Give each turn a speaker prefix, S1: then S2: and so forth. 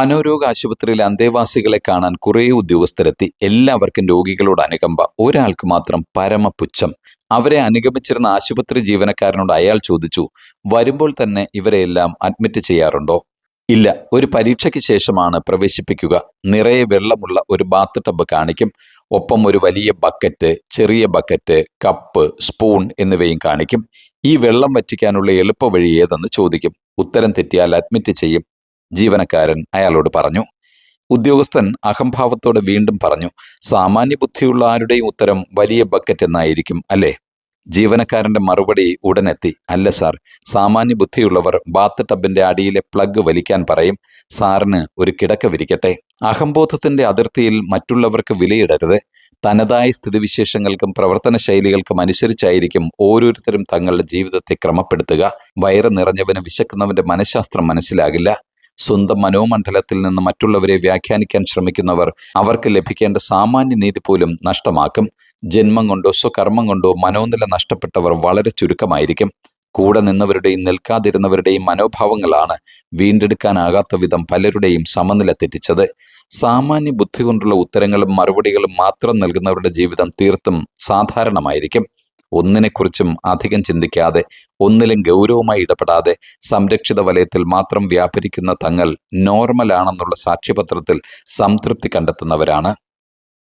S1: മനോരോഗ ആശുപത്രിയിലെ അന്തേവാസികളെ കാണാൻ കുറെ ഉദ്യോഗസ്ഥരെത്തി. എല്ലാവർക്കും രോഗികളോട് അനുകമ്പ. ഒരാൾക്ക് മാത്രം പരമപുച്ഛം. അവരെ അനുഗമിച്ചിരുന്ന ആശുപത്രി ജീവനക്കാരനോട് അയാൾ ചോദിച്ചു വരുമ്പോൾ തന്നെ ഇവരെയെല്ലാം അഡ്മിറ്റ് ചെയ്യാറുണ്ടോ? ഇല്ല. ഒരു പരീക്ഷയ്ക്ക് ശേഷമാണ് പ്രവേശിപ്പിക്കുക. നിറയെ വെള്ളമുള്ള ഒരു ബാത്ത് ടബ് കാണിക്കും. ഒപ്പം ഒരു വലിയ ബക്കറ്റ് ചെറിയ ബക്കറ്റ് കപ്പ് സ്പൂൺ എന്നിവയും കാണിക്കും. ഈ വെള്ളം വറ്റിക്കാനുള്ള എളുപ്പവഴി ഏതെന്ന് ചോദിക്കും. ഉത്തരം തെറ്റിയാൽ അഡ്മിറ്റ് ചെയ്യും. ജീവനക്കാരൻ അയാളോട് പറഞ്ഞു. ഉദ്യോഗസ്ഥൻ അഹംഭാവത്തോടെ വീണ്ടും പറഞ്ഞു സാമാന്യ ബുദ്ധിയുള്ള ആരുടെയും ഉത്തരം വലിയ ബക്കറ്റ് എന്നായിരിക്കും അല്ലേ? ജീവനക്കാരന്റെ മറുപടി ഉടനെത്തി അല്ല സാർ സാമാന്യ ബുദ്ധിയുള്ളവർ ബാത്ത് ടബിന്റെ അടിയിലെ പ്ലഗ് വലിക്കാൻ പറയും സാറിന് ഒരു കിടക്ക വിരിക്കട്ടെ. അഹംബോധത്തിന്റെ അതിർത്തിയിൽ മറ്റുള്ളവർക്ക് വിലയിടരുത്. തനതായ സ്ഥിതിവിശേഷങ്ങൾക്കും പ്രവർത്തന ശൈലികൾക്കും അനുസരിച്ചായിരിക്കും ഓരോരുത്തരും തങ്ങളുടെ ജീവിതത്തെ ക്രമപ്പെടുത്തുക. വയറ് നിറഞ്ഞവന് വിശക്കുന്നവന്റെ മനഃശാസ്ത്രം മനസ്സിലാകില്ല. സ്വന്തം മനോമണ്ഡലത്തിൽ നിന്ന് മറ്റുള്ളവരെ വ്യാഖ്യാനിക്കാൻ ശ്രമിക്കുന്നവർ അവർക്ക് ലഭിക്കേണ്ട സാമാന്യ നീതി പോലും നഷ്ടമാക്കും. ജന്മം കൊണ്ടോ സ്വകർമ്മം കൊണ്ടോ മനോനില നഷ്ടപ്പെട്ടവർ വളരെ ചുരുക്കമായിരിക്കും. കൂടെ നിന്നവരുടെയും നിൽക്കാതിരുന്നവരുടെയും മനോഭാവങ്ങളാണ് വീണ്ടെടുക്കാനാകാത്ത വിധം പലരുടെയും സമനില തെറ്റിച്ചത്. സാമാന്യ ബുദ്ധി കൊണ്ടുള്ള ഉത്തരങ്ങളും മറുപടികളും മാത്രം നൽകുന്നവരുടെ ജീവിതം തീർത്തും സാധാരണമായിരിക്കും. ഒന്നിനെക്കുറിച്ചും അധികം ചിന്തിക്കാതെ ഒന്നിലും ഗൗരവമായി ഇടപെടാതെ സംരക്ഷിത വലയത്തിൽ മാത്രം വ്യാപരിക്കുന്ന തങ്ങൾ നോർമലാണെന്നുള്ള സാക്ഷ്യപത്രത്തിൽ സംതൃപ്തി കണ്ടെത്തുന്നവരാണ്